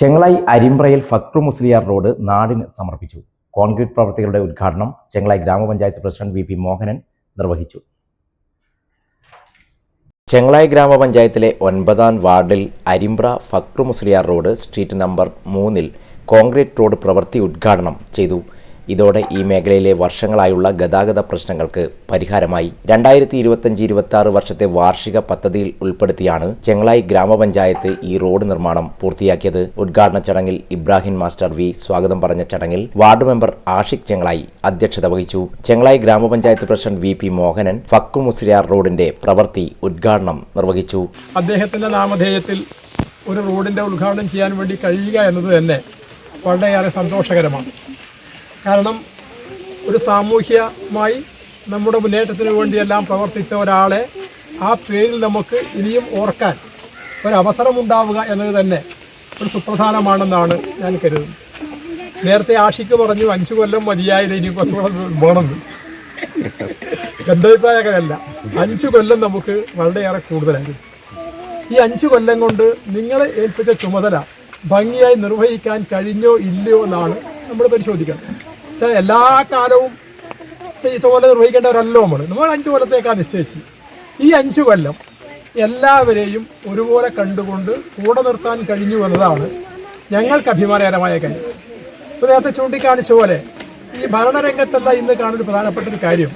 ചെങ്ങളായി അരിമ്പ്രയിൽ ഫക്രു മുസ്ലിയാർ റോഡ് നാടിന് സമർപ്പിച്ചു. കോൺക്രീറ്റ് പ്രവൃത്തികളുടെ ഉദ്ഘാടനം ചെങ്ങളായി ഗ്രാമപഞ്ചായത്ത് പ്രസിഡന്റ് വി പി മോഹനൻ നിർവഹിച്ചു. ചെങ്ങളായി ഗ്രാമപഞ്ചായത്തിലെ ഒൻപതാം വാർഡിൽ Arimbra Fakru Musliyar road street number മൂന്നിൽ കോൺക്രീറ്റ് റോഡ് പ്രവൃത്തി ഉദ്ഘാടനം ചെയ്തു. ഇതോടെ ഈ മേഖലയിലെ വർഷങ്ങളായുള്ള ഗതാഗത പ്രശ്നങ്ങൾക്ക് പരിഹാരമായി. രണ്ടായിരത്തി ഇരുപത്തഞ്ച് ഇരുപത്തി ആറ് വർഷത്തെ വാർഷിക പദ്ധതിയിൽ ഉൾപ്പെടുത്തിയാണ് ചെങ്ങളായി ഗ്രാമപഞ്ചായത്ത് ഈ റോഡ് നിർമ്മാണം പൂർത്തിയാക്കിയത്. ഉദ്ഘാടന ചടങ്ങിൽ ഇബ്രാഹിം മാസ്റ്റർ വി സ്വാഗതം പറഞ്ഞ ചടങ്ങിൽ വാർഡ് മെമ്പർ ആഷിഖ് ചെങ്ങളായി അധ്യക്ഷത വഹിച്ചു. ചെങ്ങളായി ഗ്രാമപഞ്ചായത്ത് president V P Mohanan Fakku Musliyar റോഡിന്റെ പ്രവൃത്തി ഉദ്ഘാടനം നിർവഹിച്ചു. അദ്ദേഹത്തിന്റെ നാമധേയത്തിൽ ഒരു റോഡിന്റെ ഉദ്ഘാടനം ചെയ്യാൻ വേണ്ടി കഴിയുക എന്നത് തന്നെ വളരെയേറെ സന്തോഷകരമാണ്. കാരണം ഒരു സാമൂഹ്യമായി നമ്മുടെ മുന്നേറ്റത്തിന് വേണ്ടിയെല്ലാം പ്രവർത്തിച്ച ഒരാളെ ആ പേരിൽ നമുക്ക് ഇനിയും ഓർക്കാൻ ഒരവസരമുണ്ടാവുക എന്നത് തന്നെ ഒരു സുപ്രധാനമാണെന്നാണ് ഞാൻ കരുതുന്നത്. നേരത്തെ ആഷിക്ക് പറഞ്ഞു അഞ്ചു കൊല്ലം മതിയായത് ഇനി കുറച്ചുകൂടെ വേണമെന്ന് എന്റെ അഭിപ്രായം അഞ്ചു കൊല്ലം നമുക്ക് വളരെയേറെ കൂടുതലായിരുന്നു. ഈ അഞ്ചു കൊല്ലം കൊണ്ട് നിങ്ങളെ ഏൽപ്പിച്ച ചുമതല ഭംഗിയായി നിർവഹിക്കാൻ കഴിഞ്ഞോ ഇല്ലയോ എന്നാണ് നമ്മൾ പരിശോധിക്കുന്നത് എല്ലാ കാലവും ചുമതല നിർവഹിക്കേണ്ടവരല്ലോ നമ്മൾ നമ്മൾ അഞ്ച് കൊല്ലത്തേക്കാണ് നിശ്ചയിച്ചത്. ഈ അഞ്ച് കൊല്ലം എല്ലാവരെയും ഒരുപോലെ കണ്ടുകൊണ്ട് കൂടെ നിർത്താൻ കഴിഞ്ഞു എന്നതാണ് ഞങ്ങൾക്ക് അഭിമാനകരമായ കാര്യം. ഇപ്പോൾ നേരത്തെ ചൂണ്ടിക്കാണിച്ച പോലെ ഈ ഭരണരംഗത്തുള്ള ഇന്ന് കാണുന്ന പ്രധാനപ്പെട്ട ഒരു കാര്യം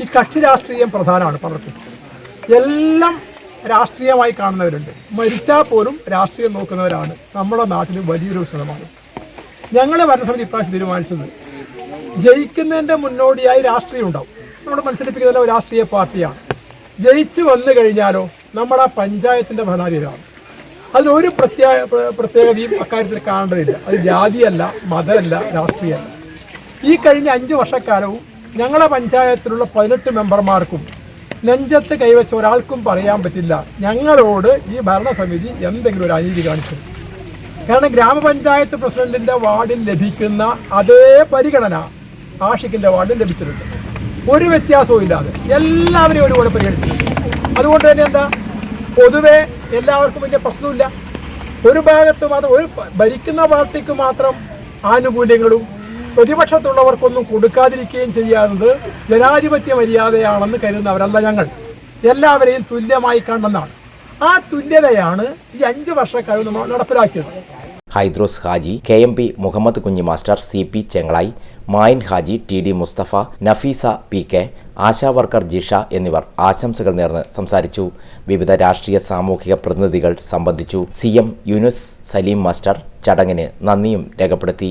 ഈ കക്ഷി രാഷ്ട്രീയം പ്രധാനമാണ് പലർക്കും. എല്ലാം രാഷ്ട്രീയമായി കാണുന്നവരുണ്ട്. മരിച്ചാൽ പോലും രാഷ്ട്രീയം നോക്കുന്നവരാണ് നമ്മുടെ നാട്ടിൽ വലിയൊരു ശതമാനം. ഞങ്ങൾ ഭരണസമിതി ഇപ്രാവശ്യം തീരുമാനിച്ചത് ജയിക്കുന്നതിന്റെ മുന്നോടിയായി രാഷ്ട്രീയം ഉണ്ടാവും. നമ്മുടെ മത്സരിപ്പിക്കുന്ന ഒരു രാഷ്ട്രീയ പാർട്ടിയാണ്. ജയിച്ചു വന്നു കഴിഞ്ഞാലോ നമ്മുടെ പഞ്ചായത്തിന്റെ ഭരണാധികാരമാണ് അതിനൊരു പ്രത്യേക പ്രത്യേകതയും അക്കാര്യത്തിൽ കാണേണ്ടതില്ല. അത് ജാതിയല്ല മതമല്ല രാഷ്ട്രീയമല്ല. ഈ കഴിഞ്ഞ അഞ്ച് വർഷക്കാലവും ഞങ്ങളുടെ പഞ്ചായത്തിലുള്ള പതിനെട്ട് മെമ്പർമാർക്കും നെഞ്ചത്ത് കൈവച്ച ഒരാൾക്കും പറയാൻ പറ്റില്ല. ഞങ്ങളോട് ഈ ഭരണസമിതി എന്തെങ്കിലും ഒരു അനീതി കാണിച്ചു. കാരണം ഗ്രാമപഞ്ചായത്ത് പ്രസിഡന്റിന്റെ വാർഡിൽ ലഭിക്കുന്ന അതേ പരിഗണന ആഷിക്കിന്റെ വാർഡിൽ ലഭിച്ചിട്ടുണ്ട്. ഒരു വ്യത്യാസവും ഇല്ലാതെ എല്ലാവരെയും ഒരുപോലെ പരിഗണിച്ചിട്ടുണ്ട്. അതുകൊണ്ട് തന്നെ എന്താ? പൊതുവെ എല്ലാവർക്കും വലിയ പ്രശ്നമില്ല ഒരു ഭാഗത്ത് മാത്രം ഒരു ഭരിക്കുന്ന പാർട്ടിക്ക് മാത്രം ആനുകൂല്യങ്ങളും പ്രതിപക്ഷത്തുള്ളവർക്കൊന്നും കൊടുക്കാതിരിക്കുകയും ചെയ്യാത്തത് ജനാധിപത്യ മര്യാദയാണെന്ന് കരുതുന്നവരല്ല ഞങ്ങൾ. എല്ലാവരെയും തുല്യമായി കണ്ടെന്നാണ് ആ തുല്യതയാണ് ഈ അഞ്ച് വർഷക്കാലം നമ്മൾ നടപ്പിലാക്കിയത്. Haidros Haji K M P Muhammad Kunhi master C P Chengalayi Mayin Haji T D Musthafa Nafeesa P K ASHA worker Jisha എന്നിവർ ആശംസകൾ നേർന്ന് സംസാരിച്ചു. വിവിധ രാഷ്ട്രീയ സാമൂഹിക പ്രതിനിധികൾ സംബന്ധിച്ചു. C M Yunus Saleem master ചടങ്ങിന് നന്ദിയും രേഖപ്പെടുത്തി.